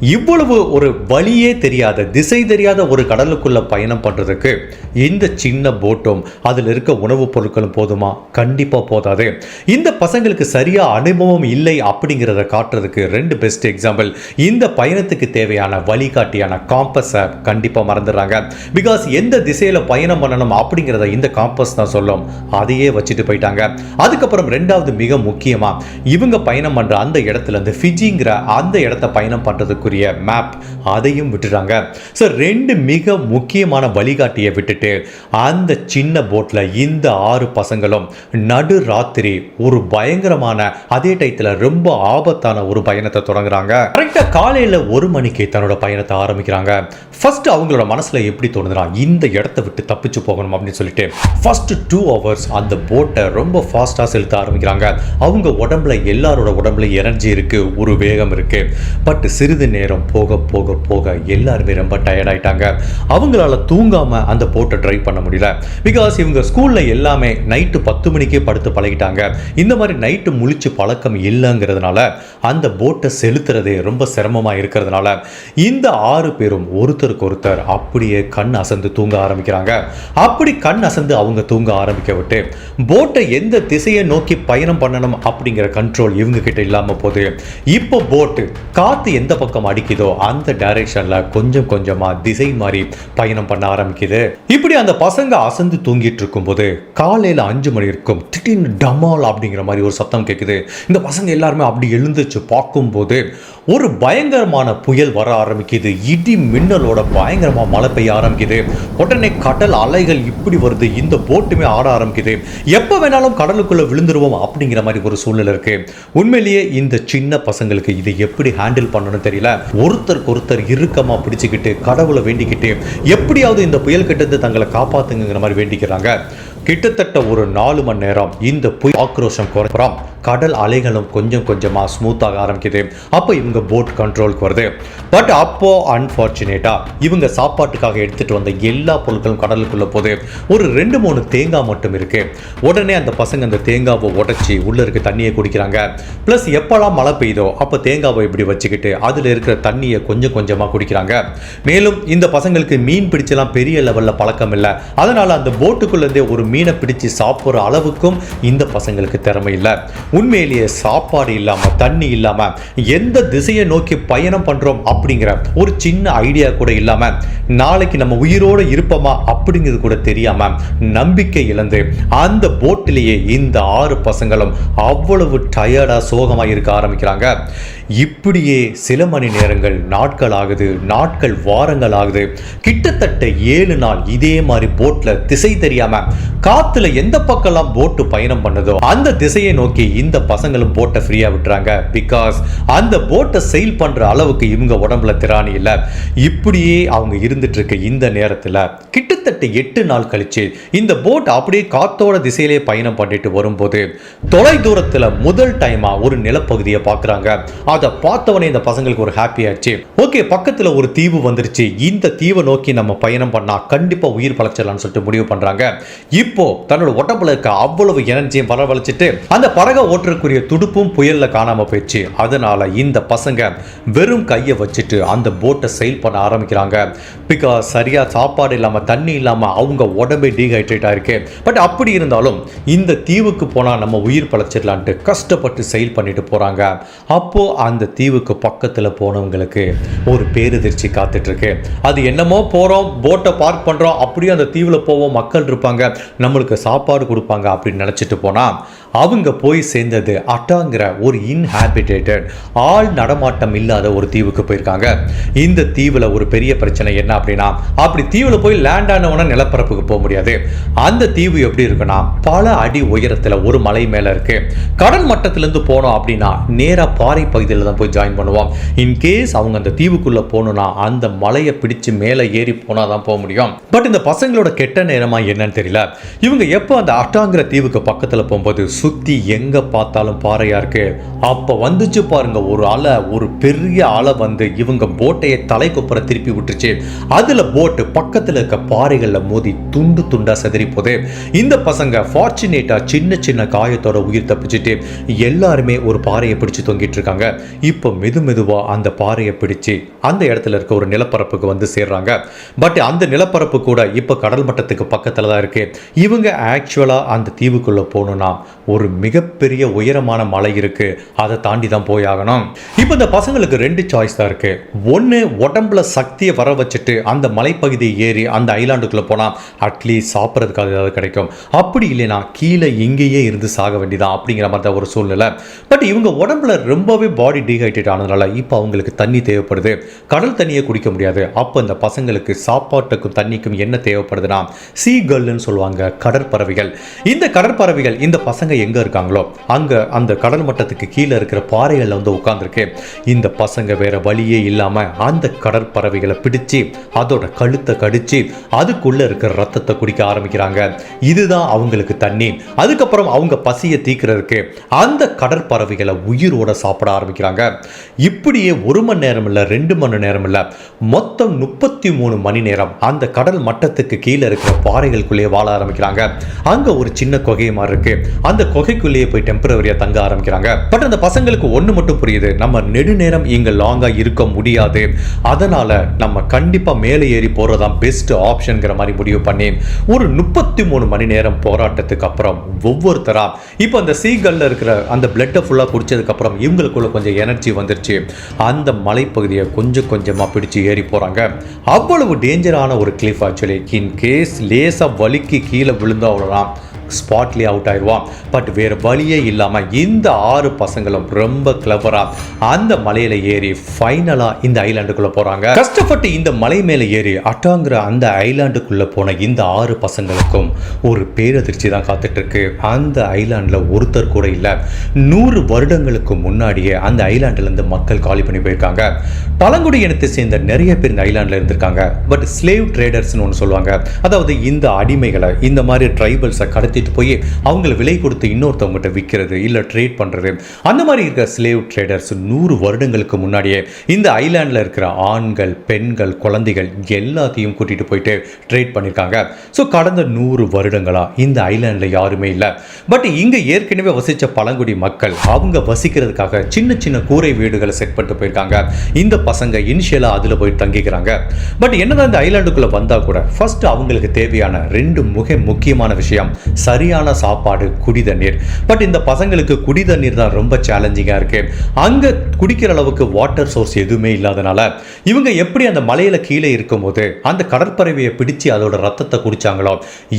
இவ்வளவு ஒரு வழியே தெரியாத திசை தெரியாத ஒரு கடலுக்குள்ளே பயணம் பண்ணுறதுக்கு இந்த சின்ன போட்டும் அதில் இருக்க உணவுப் பொருட்களும் போதுமா? கண்டிப்பாக போதாது. இந்த பசங்களுக்கு சரியாக அனுபவம் இல்லை அப்படிங்கிறத காட்டுறதுக்கு ரெண்டு பெஸ்ட் எக்ஸாம்பிள் இந்த பயணத்துக்கு தேவையான வழிகாட்டியான காம்பஸை கண்டிப்பாக மறந்துடுறாங்க. பிகாஸ் எந்த திசையில் பயணம் பண்ணணும் அப்படிங்கிறத இந்த காம்பஸ் தான் சொல்லும். அதையே வச்சுட்டு போயிட்டாங்க. அதுக்கப்புறம் ரெண்டாவது மிக முக்கியமாக இவங்க பயணம் பண்ணுற அந்த இடத்துல இருந்து ஃபிஜிங்கிற அந்த இடத்த பயணம் பண்ணுறதுக்கு பண்ணுறதுக்குரிய மேப் அதையும் விட்டுறாங்க. ஸோ ரெண்டு மிக முக்கியமான வழிகாட்டியை விட்டுட்டு அந்த சின்ன போட்டில் இந்த ஆறு பசங்களும் நடு ராத்திரி ஒரு பயங்கரமான அதே டயத்தில் ரொம்ப ஆபத்தான ஒரு பயணத்தை தொடங்குறாங்க. கரெக்டாக காலையில் ஒரு மணிக்கு தன்னோட பயணத்தை ஆரம்பிக்கிறாங்க. ஃபர்ஸ்ட் அவங்களோட மனசில் எப்படி தோணுதுனா இந்த இடத்த விட்டு தப்பிச்சு போகணும் அப்படின்னு சொல்லிட்டு ஃபர்ஸ்ட் டூ ஹவர்ஸ் அந்த போட்டை ரொம்ப ஃபாஸ்ட்டாக செலுத்த ஆரம்பிக்கிறாங்க. அவங்க உடம்புல எல்லாரோட உடம்புல எனர்ஜி இருக்கு ஒரு வேகம் இருக்கு. பட் சிறிது நேரம் போக போக போக எல்லாருமே ரொம்ப டயர்ட் ஆயிட்டாங்க. அவங்களால தூங்காம அந்த போட்டை ட்ரைவ் பண்ண முடியல. பிகாஸ் இவங்க ஸ்கூல்ல எல்லாமே நைட்டு பத்து மணிக்கே படுத்து பழகிட்டாங்க. இந்த மாதிரி நைட்டு முழிச்சு பழக்கம் இல்லைங்கிறதுனால அந்த போட்டை செலுத்துறதே ரொம்ப சிரமமா இருக்கிறதுனால இந்த ஆறு பேரும் ஒருத்தருக்கு ஒருத்தர் அப்படியே கண் அசந்து தூங்க ஆரம்பிக்கிறாங்க. அப்படி கண் அசந்து அவங்க தூங்க ஆரம்பிக்க விட்டு போட்டை எந்த திசையை நோக்கி பயணம் பண்ணணும் அப்படிங்கிற கண்ட்ரோல் இவங்க கிட்ட இல்லாம போகுது. இப்போ போட்டு காத்து எந்த பக்கம் பக்கம் அடிக்குதோ அந்த டைரக்ஷன்ல கொஞ்சம் கொஞ்சமா திசை மாறி பயணம் பண்ண ஆரம்பிக்குது. இப்படி அந்த பசங்க அசந்து தூங்கிட்டு இருக்கும்போது காலையில அஞ்சு மணி இருக்கும் திடீர்னு டமால் அப்படிங்கிற மாதிரி ஒரு சத்தம் கேட்குது இந்த பசங்க எல்லாருமே அப்படி எழுந்துச்சு பார்க்கும்போது ஒரு பயங்கரமான புயல் வர ஆரம்பிக்குது. இடி மின்னலோட பயங்கரமா மழை பெய்ய ஆரம்பிக்குது. உடனே கடல் அலைகள் இப்படி வருது. இந்த போட்டுமே ஆட ஆரம்பிக்குது. எப்போ வேணாலும் கடலுக்குள்ள விழுந்துருவோம் அப்படிங்கிற மாதிரி ஒரு சூழ்நிலை இருக்கு. உண்மையிலேயே இந்த சின்ன பசங்களுக்கு இதை எப்படி ஹேண்டில் பண்ணணும்னு தெரியல. ஒருத்தருக்கு ஒருத்தர் இறுக்கமா பிடிச்சிக்கிட்டு கடவுளை வேண்டிக்கிட்டு எப்படியாவது இந்த புயல் கிட்ட தங்களை காப்பாத்துங்கிற மாதிரி வேண்டிக்கிறாங்க. கிட்டத்தட்ட ஒரு நாலு மணி நேரம் இந்த புயல் ஆக்ரோஷம் குறைப்புறம் கடல் அலைகளும் கொஞ்சம் கொஞ்சமா ஸ்மூத்தாக ஆரம்பிக்குது. அப்போ இவங்க போட் கண்ட்ரோலுக்கு வருது. பட் அப்போ அன்பார்ச்சுனேட்டா இவங்க சாப்பாட்டுக்காக எடுத்துட்டு வந்த எல்லா பொருட்களும் கடலுக்குள்ள போகுது. ஒரு ரெண்டு மூணு தேங்காய் மட்டும் இருக்கு. உடனே அந்த பசங்க அந்த தேங்காவை உடைச்சி உள்ள இருக்க தண்ணியை குடிக்கிறாங்க. ப்ளஸ் எப்போல்லாம் மழை பெய்யுதோ அப்போ தேங்காவை இப்படி வச்சுக்கிட்டு அதில் இருக்கிற தண்ணியை கொஞ்சம் கொஞ்சமாக குடிக்கிறாங்க. மேலும் இந்த பசங்களுக்கு மீன் பிடிச்சலாம் பெரிய லெவலில் பழக்கம் இல்லை. அதனால் அந்த போட்டுக்குள்ளேருந்தே ஒரு மீனை பிடிச்சி சாப்பிட்ற அளவுக்கும் இந்த பசங்களுக்கு திறமை இல்லை. உண்மையிலேயே சாப்பாடு இல்லாமல் தண்ணி இல்லாமல் எந்த திசையை நோக்கி பயணம் பண்ணுறோம் அப்படிங்கிற ஒரு சின்ன ஐடியா கூட இல்லாமல் நாளைக்கு நம்ம உயிரோடு இருப்போமா அப்படிங்கிறது கூட தெரியாமல் நம்பிக்கை இழந்து அந்த போட்டிலேயே இந்த ஆறு பசங்களும் அவ்வளவு டயர்டாக சோகமாக இருக்க ஆரம்பிக்கிறாங்க. இப்படியே சில மணி நேரங்கள் நாட்கள் ஆகுது நாட்கள் வாரங்கள் ஆகுது கிட்டத்தட்ட ஏழு நாள் இதே மாதிரி போட்ல திசை தெரியாம காத்துல எந்த பக்கம்லாம் போட்டு பயணம் பண்ணதோ அந்த திசையை நோக்கி இந்த பசங்களும் போட்டை ஃப்ரீயா விட்டுறாங்க. பிகாஸ் அந்த போட்டை செயல் பண்ற அளவுக்கு இவங்க உடம்புல திராணி இல்லை. இப்படியே அவங்க இருந்துட்டு இருக்க இந்த நேரத்துல கிட்டத்தட்ட எட்டு நாள் கழிச்சு இந்த போட் அப்படியே காத்தோட திசையிலே பயணம் பண்ணிட்டு வரும்போது தொலை தூரத்துல முதல் டைமா ஒரு நிலப்பகுதியை பாக்குறாங்க. அதை பார்த்தவனே இந்த பசங்களுக்கு ஒரு ஹாப்பி ஆச்சு ஓகே பக்கத்துல ஒரு தீவு வந்துருச்சு. இந்த தீவை நோக்கி நம்ம பயணம் பண்ணா கண்டிப்பா உயிர் பழச்சிடலாம்னு சொல்லிட்டு முடிவு பண்றாங்க. இப்போ தன்னோட உடம்புல இருக்க அவ்வளவு எனர்ஜியும் வரவழைச்சிட்டு அந்த படகை ஓட்டுறக்கூடிய துடுப்பும் புயல்ல காணாம போயிடுச்சு. அதனால இந்த பசங்க வெறும் கையை வச்சுட்டு அந்த போட்டை செயல் பண்ண ஆரம்பிக்கிறாங்க. பிகாஸ் சரியா சாப்பாடு இல்லாம தண்ணி இல்லாம அவங்க உடம்பே டீஹைட்ரேட்டாக இருக்கு. பட் அப்படி இருந்தாலும் இந்த தீவுக்கு போனா நம்ம உயிர் பழச்சிடலான்ட்டு கஷ்டப்பட்டு செயல் பண்ணிட்டு போறாங்க. அப்போ அந்த தீவுக்கு பக்கத்துல போனவங்களுக்கு ஒரு பேரதிர்ச்சி காத்துட்டு இருக்கு அது என்னமோ போறோம் போட்டை பார்க் பண்றோம் அப்படியே அந்த தீவுல போவோம் மக்கள் இருப்பாங்க நம்மளுக்கு சாப்பாடு கொடுப்பாங்க அப்படின்னு நினைச்சிட்டு போனா அவங்க போய் சேர்ந்தது அட்டாங்கிற ஒரு இன்ஹாபிட்டேட்டட் ஆள் நடமாட்டம் இல்லாத ஒரு தீவுக்கு போயிருக்காங்க. இந்த தீவுல ஒரு பெரிய பிரச்சனை என்ன அப்படின்னா அப்படி தீவுல போய் லேண்ட் ஆனவன நிலப்பரப்புக்கு போக முடியாது. அந்த தீவு எப்படி இருக்குன்னா பல அடி உயரத்துல ஒரு மலை மேல இருக்கு. கடல் மட்டத்துல இருந்து போனோம் அப்படின்னா நேரா பாறை பகுதியில் தான் போய் ஜாயின் பண்ணுவோம் இன்கேஸ் அவங்க அந்த தீவுக்குள்ள போகணுன்னா அந்த மலையை பிடிச்சு மேலே ஏறி போனால் தான் போக முடியும். பட் இந்த பசங்களோட கெட்ட நேரமா என்னன்னு தெரியல. இவங்க எப்போ அந்த அட்டாங்கிற தீவுக்கு பக்கத்துல போகும்போது சுத்தி எங்க பார்த்தாலும் பாறையாக இருக்குது அப்ப வந்துச்சு பாருங்க ஒரு அலை ஒரு பெரிய அலை வந்து இவங்க போட்டையை தலை குப்புற திருப்பி விட்டுருச்சு. அதுல போட்டு பக்கத்துல இருக்க பாறைகள்ல மோதி துண்டு துண்டா செதறி போகுது. இந்த பசங்க ஃபார்ச்சுனேட்டா சின்ன சின்ன காயத்தோட உயிர் தப்பிச்சுட்டு எல்லாருமே ஒரு பாறையை பிடிச்சு தொங்கிட்டு இருக்காங்க. இப்போ மெது மெதுவா அந்த பாறையை பிடிச்சு அந்த இடத்துல இருக்க ஒரு நிலப்பரப்புக்கு வந்து சேர்றாங்க. பட் அந்த நிலப்பரப்பு கூட இப்போ கடல் மட்டத்துக்கு பக்கத்தில் தான் இருக்கு. இவங்க ஆக்சுவலா அந்த தீவுக்குள்ள போகணும்னா ஒரு மிகப்பெரிய உயரமான மலை இருக்கு. அதை தாண்டி தான் போய் ஆகணும். இப்போ இந்த பசங்களுக்கு ரெண்டு சாய்ஸ் தான் இருக்கு. ஒன்று உடம்புல சக்தியை வர வச்சுட்டு அந்த மலைப்பகுதியை ஏறி அந்த ஐலாண்டுக்குள்ளே போனா அட்லீஸ்ட் சாப்பிட்றதுக்காக ஏதாவது கிடைக்கும். அப்படி இல்லைனா கீழே இங்கேயே இருந்து சாக வேண்டியதான் அப்படிங்கிற மாதிரி தான் ஒரு சூழ்நிலை. பட் இவங்க உடம்புல ரொம்பவே பாடி டீஹைட்ரேட் ஆனதுனால இப்போ அவங்களுக்கு தண்ணி தேவைப்படுது. கடல் தண்ணியை குடிக்க முடியாது. அப்போ இந்த பசங்களுக்கு சாப்பாட்டுக்கும் தண்ணிக்கும் என்ன தேவைப்படுதுன்னா சீ கல்லுன்னு சொல்லுவாங்க கடற்பறவைகள். இந்த கடற்பறவைகள் இந்த பசங்க எங்க இருக்காங்களோ அங்க அந்த கடல் மட்டத்துக்கு கீழே இருக்கிற பாறைகளில் வந்து உட்காந்துருக்கு இந்த பசங்க வேற வழியே இல்லாம அந்த கடற்பறவைகளை பிடிச்சு அதோட கழுத்தை கடிச்சு அதுக்குள்ள இருக்கிற ரத்தத்தை குடிக்க ஆரம்பிக்கிறாங்க. இதுதான் அவங்களுக்கு தண்ணி. அதுக்கப்புறம் அவங்க பசியை தீக்கிறதுக்கு அந்த கடற்பறவைகளை உயிரோட சாப்பிட ஆரம்பிக்கிறாங்க. இப்படியே ஒரு மணி நேரம் இல்லை ரெண்டு மணி நேரம் இல்லை மொத்தம் முப்பத்தி மூணு மணி நேரம் அந்த கடல் மட்டத்துக்கு கீழே இருக்கிற பாறைகளுக்குள்ளேயே வாழ ஆரம்பிக்கிறாங்க. அங்க ஒரு சின்ன குகை மாதிரி இருக்கு. அந்த குகைக்குள்ளேயே போய் டெம்பரவரியா தங்க ஆரம்பிக்கிறாங்க. பட் அந்த பசங்களுக்கு ஒண்ணு மட்டும் புரியுது. நம்ம நெடுநேரம் இங்க லாங்கா இருக்க முடியாது. அதனால நம்ம கண்டிப்பா மேலே ஏறி போறதான் பெஸ்ட் ஆப்ஷன்ங்கிற மாதிரி முடிவு பண்ணி ஒரு முப்பத்தி மூணு மணி நேரம் போராட்டத்துக்கு அப்புறம் ஒவ்வொருத்தரா இப்போ அந்த சீகல்ல இருக்கிற அந்த பிளட்டை ஃபுல்லா குடிச்சதுக்கு அப்புறம் இவங்களுக்குள்ள கொஞ்சம் எனர்ஜி வந்துருச்சு. அந்த மலைப்பகுதியை கொஞ்சம் கொஞ்சமா பிடிச்சு ஏறி போறாங்க. அவ்வளவு டேஞ்சரான ஒரு கிளிஃப் ஆக்சுவலி இன் கேஸ் லேசா வலிக்கு கீழே விழுந்தா அவ்வளோதான் ஸ்பாட்லேயே அவுட் ஆயிடுவான் பட் வேறு வழியே இல்லாமல் இந்த ஆறு பசங்களும் ரொம்ப கிளவராக அந்த மலையில ஏறி ஃபைனலாக இந்த ஐலாண்டுக்குள்ளே போகிறாங்க கஷ்டப்பட்டு இந்த மலை மேலே ஏறி அட்டாங்கிற அந்த ஐலாண்டுக்குள்ளே போன இந்த ஆறு பசங்களுக்கும் ஒரு பேரதிர்ச்சி தான் காத்துட்ருக்கு. அந்த ஐலாண்டில் ஒருத்தர் கூட இல்லை. நூறு வருடங்களுக்கு முன்னாடியே அந்த ஐலாண்டுலேருந்து மக்கள் காலி பண்ணி போயிருக்காங்க. பழங்குடி இனத்தை சேர்ந்த நிறைய பேர் இந்த ஐலாண்டில் இருந்திருக்காங்க. பட் ஸ்லேவ் ட்ரேடர்ஸ்னு ஒன்று சொல்லுவாங்க. அதாவது இந்த அடிமைகளை இந்த மாதிரி ட்ரைபல்ஸை கடத்திட்டு போய் அவங்கள விலை கொடுத்து இன்னொருத்தவங்ககிட்ட விற்கிறது இல்லை ட்ரேட் பண்ணுறது அந்த மாதிரி இருக்கிற ஸ்லேவ் ட்ரேடர்ஸ் நூறு வருடங்களுக்கு முன்னாடியே இந்த ஐலாண்டில் இருக்கிற ஆண்கள் பெண்கள் குழந்தைகள் எல்லாத்தையும் கூட்டிகிட்டு போயிட்டு ட்ரேட் பண்ணியிருக்காங்க ஸோ கடந்த நூறு வருடங்களாக இந்த ஐலாண்டில் யாருமே இல்லை. பட் இங்கே ஏற்கனவே வசித்த பழங்குடி மக்கள் அவங்க வசிக்கிறதுக்காக சின்ன சின்ன கூரை வீடுகளை செட் பண்ணிட்டு போயிருக்காங்க. இந்த பசங்க இனிஷியலாக அதில் போய் தங்கிக்கிறாங்க. பட் என்னதான் இந்த ஐலாண்டுக்குள்ளே வந்தால் கூட ஃபர்ஸ்ட் அவங்களுக்கு தேவையான ரெண்டு மிக முக்கியமான விஷயம் சரியான சாப்பாடு குடி தண்ணீர் பட் இந்த பசங்களுக்கு குடி தண்ணீர் தான் ரொம்ப சேலஞ்சிங்காக இருக்குது அங்கே குடிக்கிற அளவுக்கு வாட்டர் சோர்ஸ் எதுவுமே இல்லாதனால இவங்க எப்படி அந்த மலையில் கீழே இருக்கும்போது அந்த கடற்பறவையை பிடிச்சு அதோட ரத்தத்தை குடித்தாங்களோ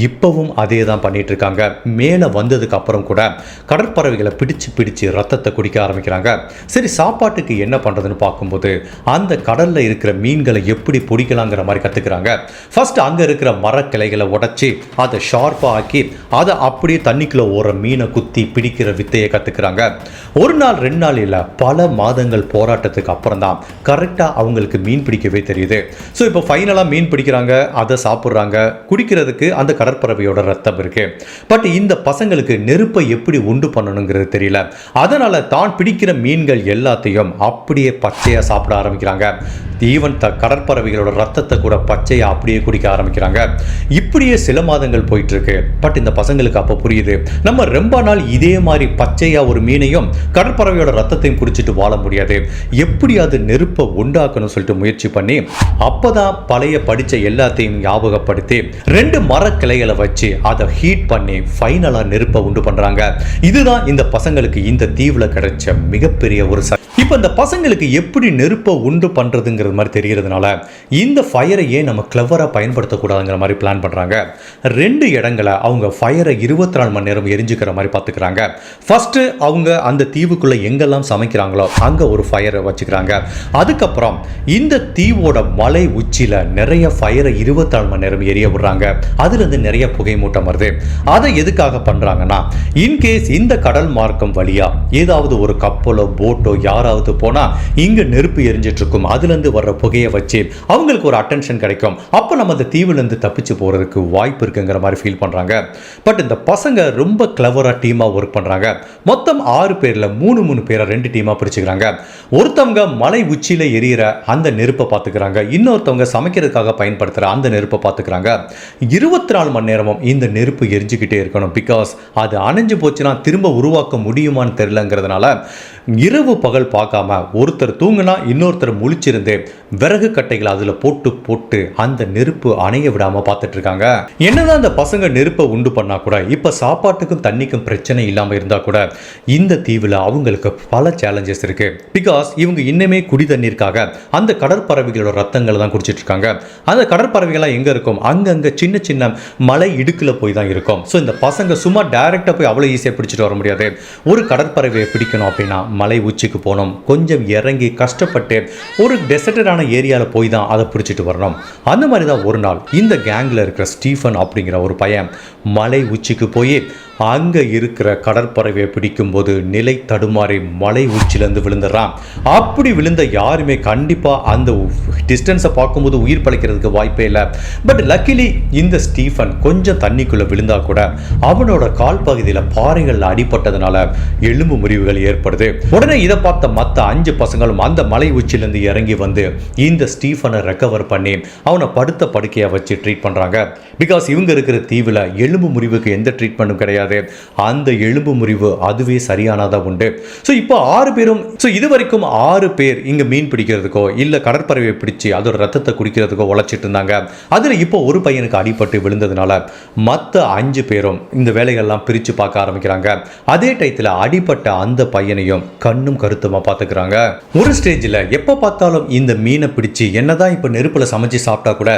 இப்போவும் அதே தான் பண்ணிட்டு இருக்காங்க. மேலே வந்ததுக்கு அப்புறம் கூட கடற்பறவைகளை பிடிச்சு பிடிச்சு ரத்தத்தை குடிக்க ஆரம்பிக்கிறாங்க. சரி சாப்பாட்டுக்கு என்ன பண்ணுறதுன்னு பார்க்கும்போது அந்த கடலில் இருக்கிற மீன்களை எப்படி பிடிக்கலாங்கிற மாதிரி கற்றுக்கிறாங்க ஃபர்ஸ்ட் அங்கே இருக்கிற மரக்கிளைகளை உடச்சி அதை ஷார்ப்பாக ஆக்கி அதை அப்படியே தண்ணிக்குள்ள ஓடுற மீனை குத்தி பிடிக்கிற வித்தையை கத்துக்கிறாங்க. ஒரு நாள் ரெண்டு நாள் இல்லை பல மாதங்கள் போராட்டத்துக்கு அப்புறம் தான் கரெக்டாக அவங்களுக்கு மீன் பிடிக்கவே தெரியுது. ஸோ இப்போ ஃபைனலாக மீன் பிடிக்கிறாங்க அதை சாப்பிட்றாங்க. குடிக்கிறதுக்கு அந்த கடற்பறவையோட ரத்தம் இருக்கு. பட் இந்த பசங்களுக்கு நெருப்பை எப்படி உண்டு பண்ணணுங்கிறது தெரியல. அதனால தான் பிடிக்கிற மீன்கள் எல்லாத்தையும் அப்படியே பச்சையா சாப்பிட ஆரம்பிக்கிறாங்க. ஈவன் த கடற்பறவைகளோட ரத்தத்தை கூட பச்சையா அப்படியே குடிக்க ஆரம்பிக்கிறாங்க. இப்படியே சில மாதங்கள் போயிட்டு இருக்கு. பட் இந்த பசங்களுக்கு அப்போ புரியுது. நம்ம ரொம்ப நாள் இதே மாதிரி பச்சையாக ஒரு மீனையும் கடற்பறவையோட ரத்தத்தையும் குடிச்சிட்டு வாழ முடியாது. எப்படி அது நெருப்பை உண்டாக்கணும் சொல்லிட்டு முயற்சி பண்ணி அப்போதான் பழைய படித்த எல்லாத்தையும் ஞாபகப்படுத்தி ரெண்டு மரக்கிளைகளை வச்சு அதை ஹீட் பண்ணி ஃபைனலாக நெருப்பை உண்டு பண்ணுறாங்க இதுதான் இந்த பசங்களுக்கு இந்த தீவில் கிடைச்ச மிகப்பெரிய ஒரு ச இப்போ இந்த பசங்களுக்கு எப்படி நெருப்பை உண்டு பண்றதுங்கிறது மாதிரி தெரிகிறதுனால இந்த ஃபயரை ஏன் நம்ம கிளவராக பயன்படுத்தக்கூடாதுங்கிற மாதிரி பிளான் பண்ணுறாங்க ரெண்டு இடங்களை அவங்க ஃபயர் இருபத்தி நாலு மணி நேரம் எரிஞ்சுக்கிற மாதிரி பார்த்துக்கிறாங்க. ஃபர்ஸ்ட் அவங்க அந்த தீவுக்குள்ள எங்கெல்லாம் சமைக்கிறாங்களோ அங்க ஒரு ஃபயரை வச்சுக்கிறாங்க. அதுக்கப்புறம் இந்த தீவோட மலை உச்சியில நிறைய ஃபயரை இருபத்தி நாலு மணி நேரம் எரிய விடுறாங்க. அதுல இருந்து நிறைய புகை மூட்டம் வருது. அதை எதுக்காக பண்றாங்கன்னா இன்கேஸ் இந்த கடல் மார்க்கம் வழியா ஏதாவது ஒரு கப்பலோ போட்டோ யாராவது போனா இங்க நெருப்பு எரிஞ்சிட்டு இருக்கும். அதுல இருந்து வர்ற புகையை வச்சு அவங்களுக்கு ஒரு அட்டென்ஷன் கிடைக்கும். அப்போ நம்ம அந்த தீவுல இருந்து தப்பிச்சு போறதுக்கு வாய்ப்பு இருக்குங்கிற மாதிரி ஃபீல் பண்றாங்க. பட் இந்த பசங்க ரொம்ப கிளவராக டீமாக ஒர்க் பண்ணுறாங்க மொத்தம் ஆறு பேரில் மூணு மூணு பேரை ரெண்டு டீமாக பிரிச்சுக்கிறாங்க. ஒருத்தவங்க மலை உச்சியில் எரியிற அந்த நெருப்பை பார்த்துக்கிறாங்க. இன்னொருத்தவங்க சமைக்கிறதுக்காக பயன்படுத்துகிற அந்த நெருப்பை பார்த்துக்கிறாங்க. இருபத்தி நாலு மணி நேரமும் இந்த நெருப்பு எரிஞ்சுக்கிட்டே இருக்கணும். பிகாஸ் அது அணைஞ்சு போச்சுன்னா திரும்ப உருவாக்க முடியுமான்னு தெரியலங்கிறதுனால இரவு பகல் பார்க்காம ஒருத்தர் தூங்கினா இன்னொருத்தர் முழிச்சிருந்து விறகு கட்டைகளை அதில் போட்டு போட்டு அந்த நெருப்பு அணைய விடாமல் பார்த்துட்டு இருக்காங்க. என்னதான் அந்த பசங்க நெருப்பை உண்டு பண்ணா கூட இப்போ சாப்பாட்டுக்கும் தண்ணிக்கும் பிரச்சனை இல்லாமல் இருந்தால் கூட இந்த தீவில் அவங்களுக்கு பல சேலஞ்சஸ் இருக்கு. பிகாஸ் இவங்க இன்னுமே குடி தண்ணீருக்காக அந்த கடற்பறவைகளோட ரத்தங்களை தான் குடிச்சிட்டு இருக்காங்க. அந்த கடற்பறவைகள்லாம் எங்க இருக்கும்? அங்கங்க சின்ன சின்ன மலை இடுக்கில் போய் தான் இருக்கும். ஸோ இந்த பசங்க சும்மா டைரக்டா போய் அவ்வளோ ஈஸியாக பிடிச்சிட்டு வர முடியாது. ஒரு கடற்பறவையை பிடிக்கணும் அப்படின்னா மலை உச்சிக்கு போனோம். கொஞ்சம் இறங்கி கஷ்டப்பட்டு ஒரு டெசர்டடான ஏரியாவில் போய் தான் அதை பிடிச்சிட்டு வரணும். அந்த மாதிரி தான் ஒரு நாள் இந்த கேங்கில் இருக்கிற ஸ்டீஃபன் அப்படிங்கிற ஒரு பையன் மலை உச்சிக்கு போய் அங்கே இருக்கிற கடற்பறவையை பிடிக்கும்போது நிலை தடுமாறி மலை உச்சிலேருந்து விழுந்துடுறான். அப்படி விழுந்த யாருமே கண்டிப்பாக அந்த டிஸ்டன்ஸை பார்க்கும்போது உயிர் பழைக்கிறதுக்கு வாய்ப்பே இல்லை. பட் லக்கிலி இந்த ஸ்டீஃபன் கொஞ்சம் தண்ணிக்குள்ளே விழுந்தால் கூட அவனோட கால் பகுதியில் பாறைகளில் அடிபட்டதுனால எலும்பு முறிவுகள் ஏற்படுது. உடனே இதை பார்த்த மற்ற அஞ்சு பசங்களும் அந்த மலை உச்சிலேருந்து இறங்கி வந்து இந்த ஸ்டீஃபனை ரெக்கவர் பண்ணி அவனை படுத்த படுக்கையாக வச்சு ட்ரீட் பண்ணுறாங்க பிகாஸ் இவங்க இருக்கிற தீவில் எலும்பு முறிவுக்கு எந்த ட்ரீட்மெண்ட்டும் கிடையாது. கிடையாது அந்த எலும்பு முறிவு அதுவே சரியானதாக உண்டு. ஸோ இப்போ ஆறு பேரும் ஸோ இது வரைக்கும் ஆறு பேர் இங்கே மீன் பிடிக்கிறதுக்கோ இல்லை கடற்பறவை பிடிச்சி அதோட ரத்தத்தை குடிக்கிறதுக்கோ உழைச்சிட்டு இருந்தாங்க. அதில் இப்போ ஒரு பையனுக்கு அடிபட்டு விழுந்ததுனால மற்ற அஞ்சு பேரும் இந்த வேலைகள்லாம் பிரித்து பார்க்க ஆரம்பிக்கிறாங்க. அதே டயத்தில் அடிபட்ட அந்த பையனையும் கண்ணும் கருத்துமாக பார்த்துக்கிறாங்க. ஒரு ஸ்டேஜில் எப்போ பார்த்தாலும் இந்த மீனை பிடிச்சி என்னதான் இப்போ நெருப்பில் சமைச்சு சாப்பிட்டா கூட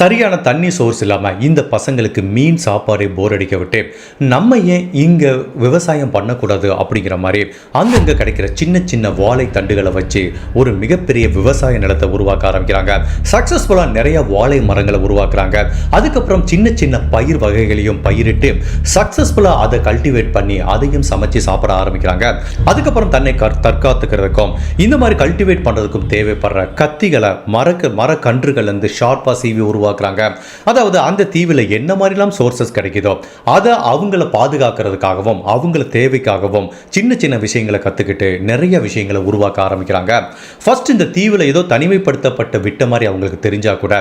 சரியான தண்ணி சோர்ஸ் இல்லாமல் இந்த பசங்களுக்கு மீன் சாப்பாடு போர் அடிக்க விட்டு நம்ம ஏன் இங்கே விவசாயம் பண்ணக்கூடாது அப்படிங்கிற மாதிரி அங்கங்கே கிடைக்கிற சின்ன சின்ன வாழை தண்டுகளை வச்சு ஒரு மிகப்பெரிய விவசாய நிலத்தை உருவாக்க ஆரம்பிக்கிறாங்க. சக்ஸஸ்ஃபுல்லாக நிறைய வாழை மரங்களை உருவாக்குறாங்க. அதுக்கப்புறம் சின்ன சின்ன பயிர் வகைகளையும் பயிரிட்டு சக்ஸஸ்ஃபுல்லாக அதை கல்டிவேட் பண்ணி அதையும் சமைச்சு சாப்பிட ஆரம்பிக்கிறாங்க. அதுக்கப்புறம் தன்னை தற்காத்துக்கிறதுக்கும் இந்த மாதிரி கல்டிவேட் பண்ணுறதுக்கும் தேவைப்படுற கத்திகளை மரக்கு மரக்கன்றுகள் வந்து ஷார்ப்பாக சீவி உருவாக்குறாங்க. அதாவது அந்த தீவில் என்ன மாதிரிலாம் சோர்சஸ் கிடைக்குதோ அதை அவங்கள பாதுகாக்கிறதுக்காகவும் அவங்கள தேவைக்காகவும் சின்ன சின்ன விஷயங்களை கற்றுக்கிட்டு நிறைய விஷயங்களை உருவாக்க ஆரம்பிக்கிறாங்க. ஃபர்ஸ்ட் இந்த தீவில் ஏதோ தனிமைப்படுத்தப்பட்ட விட்ட மாதிரி அவங்களுக்கு தெரிஞ்சா கூட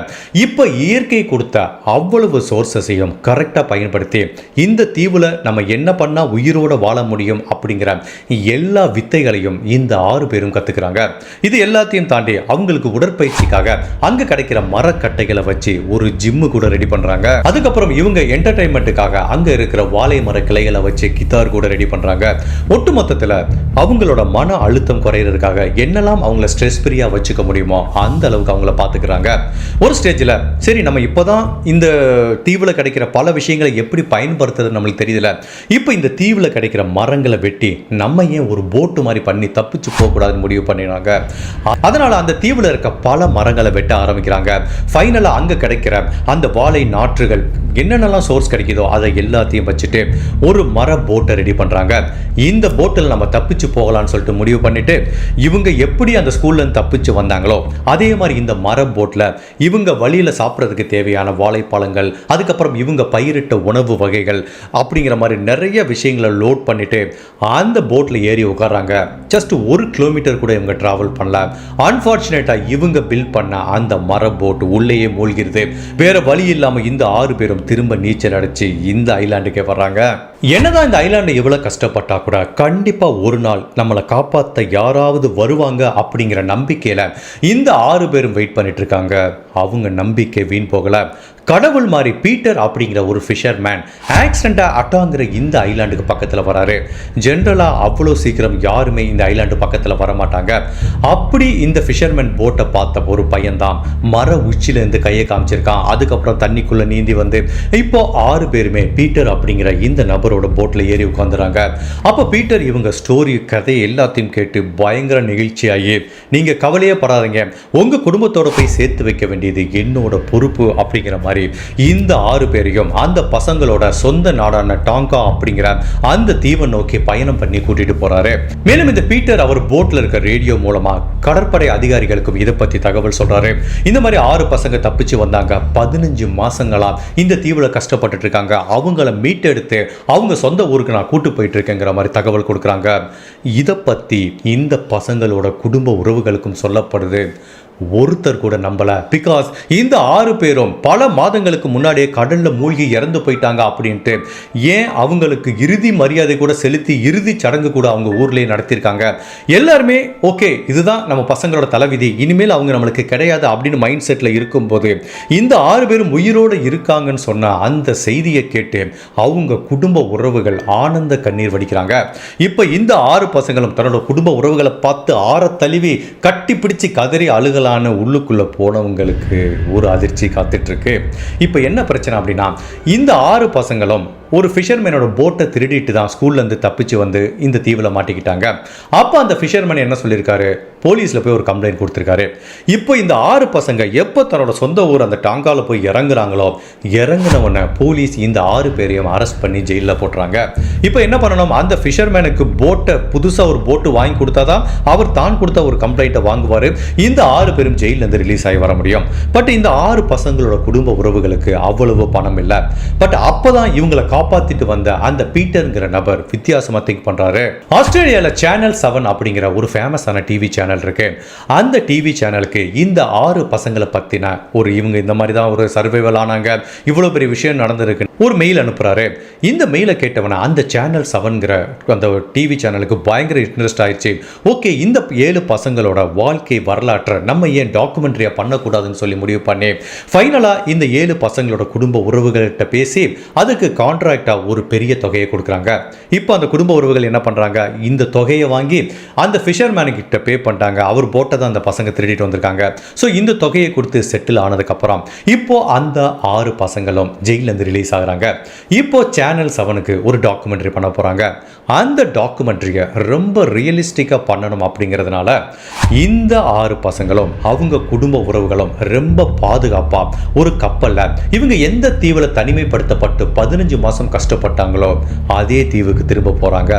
இப்போ இயற்கை கொடுத்த அவ்வளவு சோர்சஸையும் கரெக்டாக பயன்படுத்தி இந்த தீவில் நம்ம என்ன பண்ணால் உயிரோட வாழ முடியும் அப்படிங்கிற எல்லா வித்தைகளையும் இந்த ஆறு பேரும் கற்றுக்கிறாங்க இது எல்லாத்தையும் தாண்டி அவங்களுக்கு உடற்பயிற்சிக்காக அங்கே கிடைக்கிற மரக்கட்டைகளை வச்சு ஒரு ஜிம்மு கூட ரெடி பண்ணுறாங்க அதுக்கப்புறம் இவங்க என்டர்டைன்மெண்ட்டுக்காக அங்கே இருக்கிற வாழை மர கிளைகளை வச்சு கித்தார் கூட ரெடி பண்ணுறாங்க ஒட்டு மொத்தத்தில் அவங்களோட மன அழுத்தம் குறையிறதுக்காக என்னெல்லாம் அவங்கள ஸ்ட்ரெஸ் ஃப்ரீயாக வச்சுக்க முடியுமோ அந்த அளவுக்கு அவங்கள பார்த்துக்கிறாங்க ஒரு ஸ்டேஜில் சரி நம்ம இப்போதான் இந்த தீவில் கிடைக்கிற பல விஷயங்களை எப்படி பயன்படுத்துறது நம்மளுக்கு தெரியல இப்போ இந்த தீவில் கிடைக்கிற மரங்களை வெட்டி நம்ம ஏன் ஒரு போட்டு மாதிரி பண்ணி தப்பிச்சு போகக்கூடாதுன்னு முடிவு பண்ணினாங்க அதனால் அந்த தீவில் இருக்க பல மரங்களை வெட்ட ஆரம்பிக்கிறாங்க. ஃபைனலாக அங்கே கிடைக்கிற அந்த வாழை நாற்றுகள் என்னென்னலாம் சோர்ஸ் கிடைக்குதோ அதை எல்லாத்தையும் வச்சுட்டு ஒரு மர போட்டை ரெடி பண்ணுறாங்க இந்த போட்டில் நம்ம தப்பிச்சு போகலான்னு சொல்லிட்டு முடிவு பண்ணிட்டு இவங்க எப்படி அந்த ஸ்கூல்லேருந்து தப்பிச்சு வந்தாங்களோ அதே மாதிரி இந்த மர போட்டில் இவங்க வழியில் சாப்பிட்றதுக்கு தேவையான வாழைப்பழங்கள் அதுக்கப்புறம் இவங்க பயிரிட்ட உணவு வகைகள் அப்படிங்கிற மாதிரி நிறைய விஷயங்களை லோட் பண்ணிவிட்டு அந்த போட்டில் ஏறி உட்காராங்க ஜஸ்ட் ஒரு கிலோமீட்டர் கூட இவங்க ட்ராவல் பண்ணல. அன்ஃபார்ச்சுனேட்டாக இவங்க பில் பண்ண அந்த மர போட் உள்ளேயே மூழ்கிறது வேறு வழி இல்லாமல் இந்த ஆறு பேரும் திரும்ப நீச்சல் அடைச்சி இந்த ஐலாண்டுக்கே வர்றாங்க. да. என்னதான் இந்த ஐலாண்டு எவ்வளோ கஷ்டப்பட்டா கூட கண்டிப்பா ஒரு நாள் நம்மளை காப்பாற்ற யாராவது வருவாங்க அப்படிங்கிற நம்பிக்கையில இந்த ஆறு பேரும் வெயிட் பண்ணிட்டு இருக்காங்க. அவங்க நம்பிக்கை வீண் போகல. கடவுள் மாதிரி பீட்டர் அப்படிங்கிற ஒரு ஃபிஷர்மேன் ஆக்சிடெண்ட்டாக அட்டாங்கிற இந்த ஐலாண்டுக்கு பக்கத்தில் வராரு. ஜென்ரலாக அவ்வளோ சீக்கிரம் யாருமே இந்த ஐலாண்டு பக்கத்தில் வர மாட்டாங்க அப்படி இந்த ஃபிஷர்மேன் போட்டை பார்த்த ஒரு பையன்தான் மர உச்சிலேருந்து கையை காமிச்சிருக்கான். அதுக்கப்புறம் தண்ணிக்குள்ளே நீந்தி வந்து இப்போ ஆறு பேருமே பீட்டர் அப்படிங்கிற இந்த நபரோட போட்டில் ஏறி உட்காந்துறாங்க அப்போ பீட்டர் இவங்க ஸ்டோரி கதை எல்லாத்தையும் கேட்டு பயங்கர நிகழ்ச்சியாகி நீங்கள் கவலையே படாதீங்க. உங்கள் குடும்பத்தோட போய் சேர்த்து வைக்க வேண்டியது என்னோட பொறுப்பு அப்படிங்கிற மாதிரி இந்த ஆறு பேரையும் அந்த பசங்களோட சொந்த நாடான டாங்கா அப்படிங்கிற அந்த தீவை நோக்கி பயணம் பண்ணி கூட்டிட்டு போறாரு. மேலும் இந்த பீட்டர் அவர் போட்ல இருக்க ரேடியோ மூலமா கடற்படை அதிகாரிகளுக்கும் இதை பத்தி தகவல் சொல்றாரு. இந்த மாதிரி ஆறு பசங்க தப்பிச்சு வந்தாங்க. பதினஞ்சு மாசங்களா இந்த தீவுல கஷ்டப்பட்டு இருக்காங்க. அவங்கள மீட்டெடுத்து அவங்க அவங்க சொந்த ஊருக்கு நான் கூட்டு போயிட்டு இருக்கேங்கிற மாதிரி தகவல் கொடுக்குறாங்க. இதை பற்றி இந்த பசங்களோட குடும்ப உறவுகளுக்கும் சொல்லப்படுது. ஒருத்தர் கூட நம்பல. பிகாஸ் இந்த ஆறு பேரும் பல மாதங்களுக்கு முன்னாடியே கடல்ல மூழ்கி இறந்து போயிட்டாங்க அப்படின்ட்டு ஏன் அவங்களுக்கு இறுதி மரியாதை கூட செலுத்தி இறுதி சடங்கு கூட அவங்க ஊர்லேயே நடத்தியிருக்காங்க எல்லாருமே ஓகே இதுதான் நம்ம பசங்களோட தலைவிதி. இனிமேல் அவங்க நம்மளுக்கு கிடையாது அப்படின்னு மைண்ட் செட்டில் இருக்கும்போது இந்த ஆறு பேரும் உயிரோடு இருக்காங்கன்னு சொன்ன அந்த செய்தியை கேட்டு அவங்க குடும்ப உறவுகள் ஆனந்த கண்ணீர் வடிக்கிறாங்க. இப்போ இந்த ஆறு பசங்களும் தன்னோட குடும்ப உறவுகளை பார்த்து ஆற தழுவி கட்டி பிடிச்சி கதறி அழுகலான உள்ளுக்குள்ள போனவங்களுக்கு ஒரு அதிர்ச்சி காத்துட்ருக்கு. இப்போ என்ன பிரச்சனை அப்படின்னா இந்த ஆறு பசங்களும் ஒரு ஃபிஷர்மேனோட போட்டை திருடிட்டு தான் ஸ்கூல்லேருந்து தப்பிச்சு வந்து இந்த தீவில் மாட்டிக்கிட்டாங்க. அப்போ அந்த ஃபிஷர்மேன் என்ன சொல்லியிருக்காரு? போலீஸில் போய் ஒரு கம்ப்ளைண்ட் கொடுத்துருக்காரு. இப்போ இந்த ஆறு பசங்க எப்போ தன்னோட சொந்த ஊர் அந்த டாங்கால போய் இறங்குறாங்களோ இறங்குன போலீஸ் இந்த ஆறு பேரையும் அரெஸ்ட் பண்ணி ஜெயிலில் போட்டுறாங்க. இப்போ என்ன பண்ணணும்? அந்த ஃபிஷர்மேனுக்கு போட்டை புதுசாக ஒரு போட்டு வாங்கி கொடுத்தா தான் அவர் தான் கொடுத்த ஒரு கம்ப்ளைண்ட்டை வாங்குவார். இந்த ஆறு பேரும் ஜெயிலேருந்து ரிலீஸ் ஆகி வர முடியும். பட் இந்த ஆறு பசங்களோட குடும்ப உறவுகளுக்கு அவ்வளவு பணம் இல்லை. பட் அப்போதான் இவங்களை காப்பாத்திட்டு வந்த அந்த பீட்டர்ங்கிற நபர் வித்தியாசமா திங்க் பண்றாரு. ஆஸ்திரேலியால சேனல் செவன் அப்படிங்கிற ஒரு ஃபேமஸான டிவி சேனல் இருக்கு. அந்த டிவி சேனலுக்கு இந்த ஆறு பசங்களை பத்தின ஒரு இவங்க இந்த மாதிரி தான் ஒரு சர்வைவல் ஆனாங்க. இவ்வளவு பெரிய விஷயம் நடந்திருக்கு. ஒரு மெயில் அனுப்புகிறாரு இந்த மெயிலை கேட்டவன அந்த சேனல் செவன்கிற அந்த டிவி சேனலுக்கு பயங்கர இன்ட்ரெஸ்ட் ஆயிடுச்சு ஓகே இந்த ஏழு பசங்களோட வாழ்க்கை வரலாற்றை நம்ம ஏன் டாக்குமெண்ட்ரியாக பண்ணக்கூடாதுன்னு சொல்லி முடிவு பண்ணி ஃபைனலாக இந்த ஏழு பசங்களோட குடும்ப உறவுகள்கிட்ட பேசி அதுக்கு கான்ட்ராக்டாக ஒரு பெரிய தொகையை கொடுக்குறாங்க. இப்போ அந்த குடும்ப உறவுகள் என்ன பண்ணுறாங்க இந்த தொகையை வாங்கி அந்த ஃபிஷர்மேனு கிட்ட பே பண்ணிட்டாங்க. அவர் போட்டதை அந்த பசங்க திருடிட்டு வந்திருக்காங்க. ஸோ இந்த தொகையை கொடுத்து செட்டில் ஆனதுக்கப்புறம் இப்போ அந்த ஆறு பசங்களும் ஜெயிலேருந்து ரிலீஸ் ஆகிறாங்க. இருந்தாங்க இப்போ சேனல் செவனுக்கு ஒரு டாக்குமெண்ட்ரி பண்ண போகிறாங்க அந்த டாக்குமெண்ட்ரியை ரொம்ப ரியலிஸ்டிக்காக பண்ணணும் அப்படிங்கிறதுனால இந்த ஆறு பசங்களும் அவங்க குடும்ப உறவுகளும் ரொம்ப பாதுகாப்பாக ஒரு கப்பலில் இவங்க எந்த தீவில் தனிமைப்படுத்தப்பட்டு பதினஞ்சு மாதம் கஷ்டப்பட்டாங்களோ அதே தீவுக்கு திரும்ப போகிறாங்க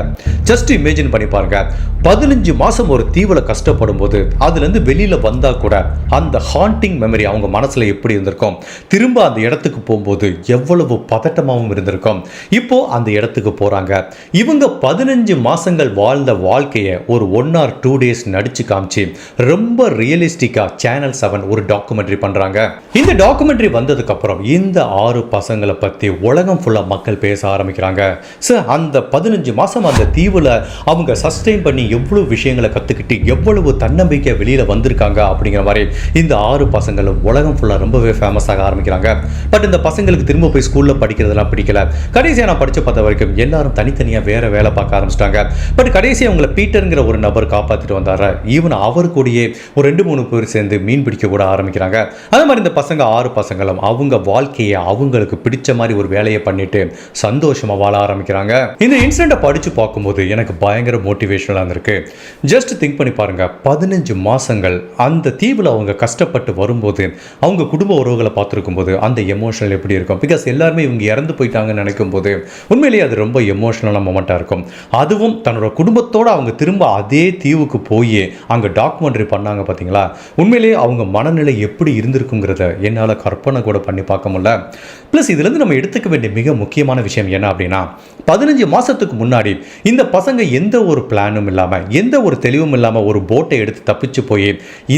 ஜஸ்ட் இமேஜின் பண்ணி பாருங்க. பதினஞ்சு மாதம் ஒரு தீவில் கஷ்டப்படும் போது அதுலேருந்து வெளியில் வந்தால் கூட அந்த ஹாண்டிங் மெமரி அவங்க மனசில் எப்படி இருந்திருக்கும்? திரும்ப அந்த இடத்துக்கு போகும்போது எவ்வளவு பதட்டமாகவும் இருந்திருக்கும். இப்போ அந்த இடத்துக்கு போகிறாங்க இவங்க பதினஞ்சு மாதங்கள் வாழ்ந்த வாழ்க்கையை ஒரு ஒன் ஆர் டூ டேஸ் நடிச்சு காமிச்சு ரொம்ப ரியலிஸ்டிக்காக சேனல் செவன் ஒரு டாக்குமெண்ட்ரி பண்ணுறாங்க இந்த டாக்குமெண்ட்ரி வந்ததுக்கப்புறம் இந்த ஆறு பசங்களை பற்றி உலகம் ஃபுல்லாக மக்கள் பேச ஆரம்பிக்கிறாங்க. சார் அந்த பதினஞ்சு மாதம் அந்த தீவில் அவங்க சஸ்டெயின் பண்ணி எவ்வளவு விஷயங்களை கற்றுக்கிட்டு எவ்வளவு தன்னம்பிக்கை வெளியில் வந்திருக்காங்க அப்படிங்கிற மாதிரி இந்த ஆறு பசங்களும் உலகம் ஃபுல்லாக ரொம்பவே ஃபேமஸ் ஆக ஆரம்பிக்கிறாங்க. பட் இந்த பசங்களுக்கு திரும்ப போய் ஸ்கூலில் படிக்கிறதெல்லாம் பிடிக்கல. கடைசியாக நான் படித்து பார்த்த வரைக்கும் எல்லாரும் தனித்தனியாக வேற வேலை பார்க்க ஆரம்பிச்சிட்டாங்க. பட் கடைசியாக அவங்கள பீட்டருங்கிற ஒரு நபர் காப்பாற்றிட்டு வந்தார். ஈவன் அவர் கூடயே ஒரு ரெண்டு மூணு பேர் சேர்ந்து மீன் பிடிக்க கூட ஆரம்பிக்கிறாங்க. அதே மாதிரி இந்த பசங்க ஆறு பசங்களும் அவங்க வாழ்க்கையை அவங்களுக்கு பிடிச்ச மாதிரி ஒரு வேலையை பண்ணிட்டு சந்தோஷமா வாழ ஆரம்பிக்கிறாங்க. இந்த இன்சிடெண்ட்டை படிச்சு பார்க்கும்போது எனக்கு பயங்கர மோட்டிவேஷனலாக இருந்திருக்கு. ஜஸ்ட் திங்க் பண்ணி பாருங்க. பதினஞ்சு மாசங்கள் அந்த தீவில் அவங்க கஷ்டப்பட்டு வரும்போது அவங்க குடும்ப உறவுகளை பார்த்துருக்கும் போது அந்த எமோஷனல் எப்படி இருக்கும்? பிகாஸ் எல்லாருமே இவங்க இறந்து போயிட்டாங்கன்னு நினைக்கும் போது உண்மையிலேயே அது ரொம்ப எமோஷனலான மொமெண்ட்டாக இருக்கும். அதுவும் தன்னோட குடும்பத்தோடு அவங்க திரும்ப அதே தீவுக்கு போய் அங்கே டாக்குமெண்ட்ரி பண்ணாங்க பார்த்தீங்களா உண்மையிலேயே அவங்க மனநிலை எப்படி இருந்திருக்குங்கிறத என்னால் கற்பனை கூட பண்ணி பார்க்க முடியல. ப்ளஸ் இதுலேருந்து நம்ம எடுத்துக்க வேண்டிய மிக முக்கியமான விஷயம் என்ன அப்படின்னா பதினஞ்சு மாதத்துக்கு முன்னாடி இந்த பசங்க எந்த ஒரு பிளானும் இல்லாமல் எந்த ஒரு தெளிவும் இல்லாமல் ஒரு போட்டை எடுத்து தப்பிச்சு போய்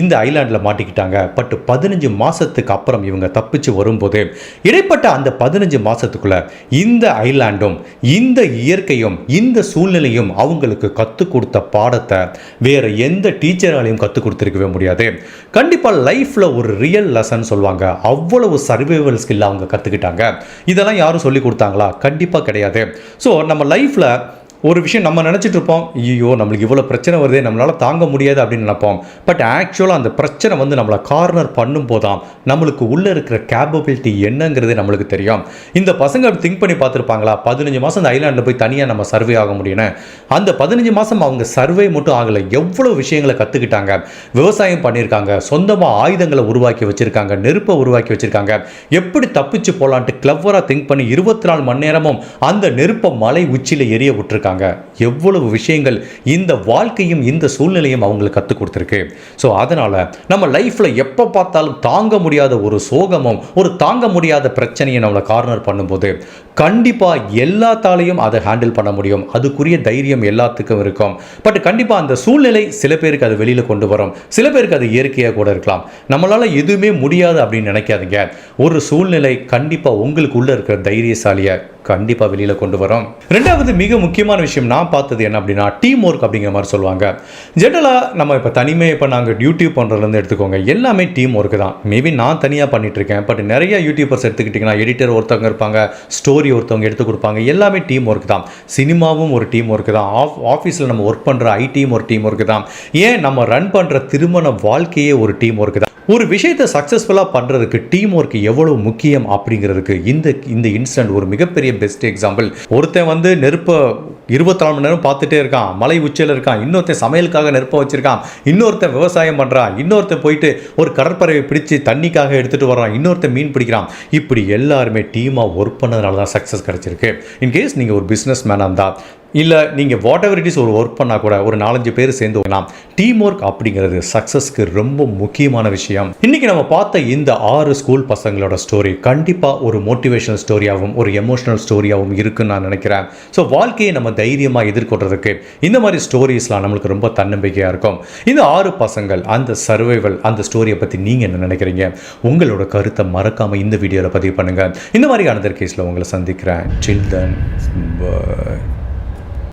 இந்த ஐலாண்டில் மாட்டிக்கிட்டாங்க. பட் பதினஞ்சு மாதத்துக்கு அப்புறம் இவங்க தப்பிச்சு வரும்போது இடைப்பட்ட அந்த பதினஞ்சு மாதத்துக்குள்ளே இந்த ஐலாண்டும் இந்த இயற்கையும் இந்த சூழ்நிலையும் அவங்களுக்கு கற்றுக் கொடுத்த பாடத்தை வேறு எந்த டீச்சராலையும் கற்றுக் கொடுத்துருக்கவே முடியாது. கண்டிப்பாக லைஃப்பில் ஒரு ரியல் லெசன் சொல்லுவாங்க. அவ்வளவு சர்வைவல் ஸ்கில் அவங்க கற்றுக்கிட்டாங்க இதெல்லாம் யாரும் சொல்லி கொடுத்தாங்களா? கண்டிப்பாக கிடையாது. ஸோ நம்ம லைஃப்பில் ஒரு விஷயம் நம்ம நினச்சிட்டு இருப்போம் ஐயோ நம்மளுக்கு இவ்வளோ பிரச்சனை வருதே நம்மளால் தாங்க முடியாது அப்படின்னு நினைப்போம். பட் ஆக்சுவலாக அந்த பிரச்சனை வந்து நம்மளை கார்னர் பண்ணும் போதான் நம்மளுக்கு உள்ளே இருக்கிற கேப்பபிலிட்டி என்னங்கிறது நம்மளுக்கு தெரியும். இந்த பசங்க அப்படி திங்க் பண்ணி பார்த்துருப்பாங்களா? பதினஞ்சு மாதம் அந்த ஐலாண்டில் போய் தனியாக நம்ம சர்வே ஆக முடியும்னு. அந்த பதினஞ்சு மாதம் அவங்க சர்வே மட்டும் ஆகலை எவ்வளோ விஷயங்களை கற்றுக்கிட்டாங்க விவசாயம் பண்ணியிருக்காங்க சொந்தமாக ஆயுதங்களை உருவாக்கி வச்சுருக்காங்க நெருப்பை உருவாக்கி வச்சுருக்காங்க எப்படி தப்பிச்சு போகலான்ட்டு கிளவராக திங்க் பண்ணி இருபத்தி நாலு மணி நேரமும் அந்த நெருப்பை மலை உச்சியில் எரிய விட்டுருக்காங்க. எவ்வளவு விஷயங்கள் இந்த வாழ்க்கையும் இந்த சூழ்நிலையும் அவங்களுக்கு கற்றுக் கொடுத்துருக்கு. ஸோ அதனால் நம்ம லைஃப்பில் எப்போ பார்த்தாலும் தாங்க முடியாத ஒரு சோகமும் ஒரு தாங்க முடியாத பிரச்சனையை நம்மளை கார்னர் பண்ணும்போது கண்டிப்பாக எல்லாத்தாலையும் அதை ஹேண்டில் பண்ண முடியும். அதுக்குரிய தைரியம் எல்லாத்துக்கும் இருக்கும். பட் கண்டிப்பாக அந்த சூழ்நிலை சில பேருக்கு அது வெளியில் கொண்டு வரும். சில பேருக்கு அது இயற்கையாக கூட இருக்கலாம். நம்மளால் எதுவுமே முடியாது அப்படின்னு நினைக்காதீங்க. ஒரு சூழ்நிலை கண்டிப்பாக உங்களுக்கு உள்ளே இருக்கிற தைரியசாலியை கண்டிப்பாக வெளியில் கொண்டு வரும். ரெண்டாவது மிக முக்கியமான விஷயம் நான் பார்த்தது என்ன அப்படின்னா டீம் ஒர்க் அப்படிங்கிற மாதிரி சொல்லுவாங்க. ஜென்ரலாக நம்ம இப்போ தனிமையை இப்போ நாங்கள் யூடியூப் பண்ணுறதுலேருந்து எடுத்துக்கோங்க. எல்லாமே டீம் ஒர்க்கு தான். மேபி நான் தனியாக பண்ணிட்டு இருக்கேன் பட் நிறைய யூடியூபர்ஸ் எடுத்துக்கிட்டிங்கன்னா எடிட்டர் ஒருத்தவங்க இருப்பாங்க ஸ்டோரி ஒருத்தவங்க எடுத்து கொடுப்பாங்க. எல்லாமே டீம் ஒர்க் தான். சினிமாவும் ஒரு டீம் ஒர்க்கு தான். ஆஃப் ஆஃபீஸில் நம்ம ஒர்க் பண்ணுற ஐடியும் ஒரு டீம் ஒர்க்கு தான். ஏன் நம்ம ரன் பண்ணுற திருமண வாழ்க்கையே ஒரு டீம் ஒர்க்கு தான்? ஒரு விஷயத்தை சக்ஸஸ்ஃபுல்லாக பண்ணுறதுக்கு டீம் ஒர்க் எவ்வளோ முக்கியம் அப்படிங்கிறதுக்கு இந்த இந்த இன்சிடென்ட் ஒரு மிகப்பெரிய பெஸ்ட் எக்ஸாம்பிள் ஒருத்தன் வந்து நெருப்பை இருபத்தி நாலு மணி நேரம் பார்த்துட்டே இருக்கான். மலை உச்சியில் இருக்கான். இன்னொருத்தன் சமையலுக்காக நெருப்பை வச்சுருக்கான். இன்னொருத்தன் விவசாயம் பண்ணுறான் இன்னொருத்தன் போயிட்டு ஒரு கடற்பறவை பிடிச்சி தண்ணிக்காக எடுத்துகிட்டு வர்றான். இன்னொருத்தன் மீன் பிடிக்கிறான். இப்படி எல்லாருமே டீமாக ஒர்க் பண்ணதுனால தான் சக்ஸஸ் கிடச்சிருக்கு. இன்கேஸ் நீங்கள் ஒரு பிஸ்னஸ் மேனாக இருந்தால் இல்லை நீங்கள் வாட் எவர் இட் இஸ் ஒரு ஒர்க் பண்ணால் கூட ஒரு நாலஞ்சு பேர் சேர்ந்து வரலாம் டீம் ஒர்க் அப்படிங்கிறது சக்ஸஸ்க்கு ரொம்ப முக்கியமான விஷயம். இன்னைக்கு நம்ம பார்த்த இந்த ஆறு ஸ்கூல் பசங்களோட ஸ்டோரி கண்டிப்பாக ஒரு மோட்டிவேஷனல் ஸ்டோரியாகவும் ஒரு எமோஷனல் ஸ்டோரியாகவும் இருக்குன்னு நான் நினைக்கிறேன். ஸோ வாழ்க்கையை நம்ம தைரியமாக எதிர்கொள்றதுக்கு இந்த மாதிரி ஸ்டோரிஸ்லாம் நம்மளுக்கு ரொம்ப தன்னம்பிக்கையாக இருக்கும். இந்த ஆறு பசங்கள் அந்த சர்வைவல் அந்த ஸ்டோரியை பற்றி நீங்கள் என்ன நினைக்கிறீங்க? உங்களோட கருத்தை மறக்காமல் இந்த வீடியோவில் பதிவு பண்ணுங்கள் இந்த மாதிரியான கேஸில் உங்களை சந்திக்கிறேன். சில்ட்ரன்